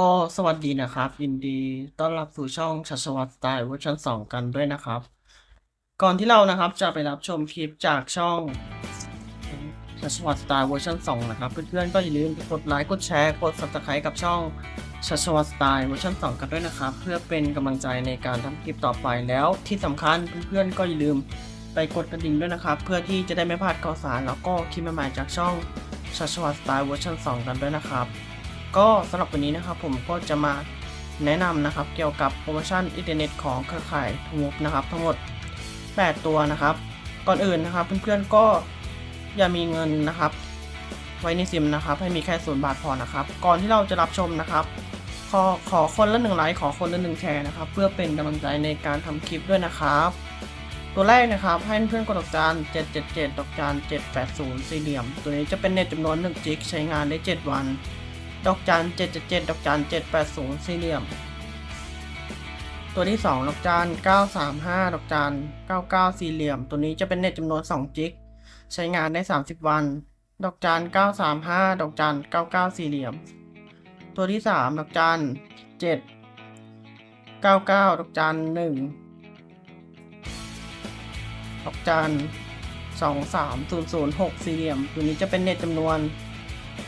ก็สวัสดีนะครับ ยินดีต้อนรับสู่ช่องชัชวัตสไตล์เวอร์ชัน2 กันด้วยนะครับ ก่อนที่เรานะครับจะไปรับชมคลิปจากช่องชัชวัตสไตล์เวอร์ชัน2 นะครับ เพื่อนๆก็อย่าลืมกดไลค์กดแชร์กด subscribe กับช่องชัชวัตสไตล์เวอร์ชัน2 กันด้วยนะครับ เพื่อเป็นกำลังใจในการทำคลิปต่อไปแล้วที่สำคัญเพื่อนๆก็อย่าลืมไปกดกระดิ่งด้วยนะครับ เพื่อที่จะได้ไม่พลาดข่าวสารแล้วก็คลิปใหม่ๆจากช่องชัชวัตสไตล์เวอร์ชัน2 กันด้วยนะครับ ก็สำหรับวันนี้นะครับผมก็จะมาแนะนำนะครับเกี่ยวกับโปรโมชั่นอินเทอร์เน็ตของเครือข่ายทูมูฟนะครับทั้งหมด 8 ตัวนะครับ ก่อนอื่นนะครับเพื่อนๆก็อย่ามีเงินนะครับ ไว้ในซิมนะครับ ให้มีแค่ศูนย์บาทพอนะครับ ก่อนที่เราจะรับชมนะครับขอขอคนละหนึ่งไลค์ขอคนละหนึ่งแชร์นะครับ เพื่อเป็นกำลังใจในการทำคลิปด้วยนะครับ ตัวแรกนะครับให้เพื่อนกดดอกจาน 777 ดอกจาน 780 สี่เหลี่ยม ตัวนี้จะเป็นเน็ตจำนวน1จิกใช้งานได้ 7 วัน ดอกจัน777ดอกจัน780สี่เหลี่ยม ตัวที่2ดอกจัน935ดอกจัน99สี่เหลี่ยม ตัวนี้จะเป็นเน็ตจำนวน2จิก ใช้งานได้30วัน ดอกจัน935ดอกจัน99สี่เหลี่ยม ตัวที่3ดอกจัน7 99ดอกจัน1ดอกจัน23006สี่เหลี่ยม ตัวนี้จะเป็นเน็ตจำนวน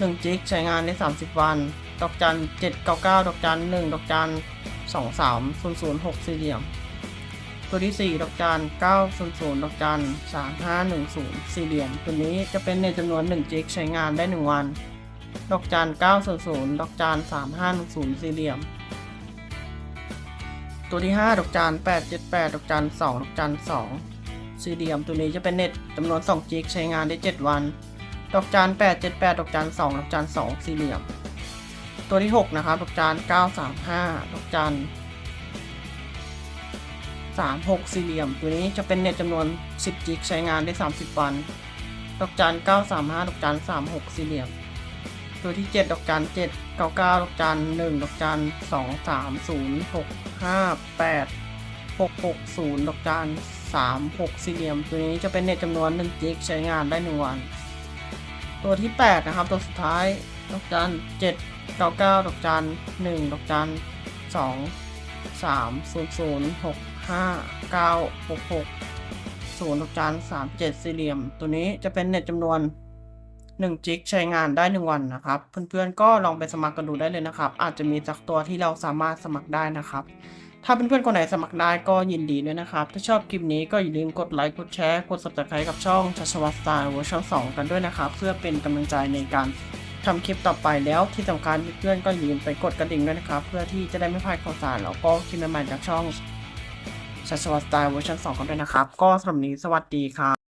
1จิกใช้งานได้ 30 วัน ดอกจัน 799 ดอกจัน 1 ดอกจัน 23006สี่เหลี่ยม ตัวที่ 4 ดอกจัน 900 ดอกจัน 3510 สี่เหลี่ยม ตัวนี้จะเป็นในจำนวน 1 จิกใช้งานได้ 1 วัน ดอกจัน 900 ดอกจัน 3510 สี่เหลี่ยม ตัวที่ 5 ดอกจัน 878 ดอกจัน 2 ดอกจัน 2 สี่เหลี่ยม ตัวนี้จะเป็นเน็ตจำนวน 2 จิกใช้งานได้ 7 วัน ดอกจาน878ดอกจาน2ดอกจาน2สี่เหลี่ยม ตัวที่ 6 นะครับ ดอกจาน935ดอกจาน36สี่เหลี่ยม ตัวนี้จะเป็นเน็ตจำนวน 10 จิกใช้งานได้ 30 วัน ดอกจาน935ดอกจาน36สี่เหลี่ยม ตัวที่ 7 ดอกจาน799 ดอกจาน1ดอกจาน2 3 0 6 5 8 660 ดอกจาน36สี่เหลี่ยม ตัวนี้จะเป็นเน็ตจำนวน 1 จิกใช้งานได้ 1 วัน ตัวที่ 8 นะครับ ตัวสุดท้าย ดอกจัน7 99ดอกจัน1ดอกจัน2 3 0 0 6 5 9 6 6 0ดอกจัน37สี่เหลี่ยม ตัวนี้จะเป็นเน็ตจำนวน1จิกใช้งานได้1วันนะครับ เพื่อนๆก็ลองไปสมัครกันดูได้เลยนะครับ อาจจะมีสักตัวที่เราสามารถสมัครได้นะครับ ถ้าเพื่อนๆคนไหนสมัครได้ก็ยินดีด้วยนะครับ ถ้าชอบคลิปนี้ก็อย่าลืมกดไลค์ กดแชร์ กด subscribe กับช่องชัชวัตสไตล์เวอร์ชัน2กันด้วยนะครับ เพื่อเป็นกำลังใจในการทำคลิปต่อไปแล้วที่สำคัญเพื่อนๆก็อย่าลืมไปกดกระดิ่งด้วยนะครับ เพื่อที่จะได้ไม่พลาดข่าวสารแล้วก็คลิปใหม่ๆจากช่องชัชวัตสไตล์เวอร์ชัน2กันด้วยนะครับ ก็สำหรับนี้สวัสดีครับ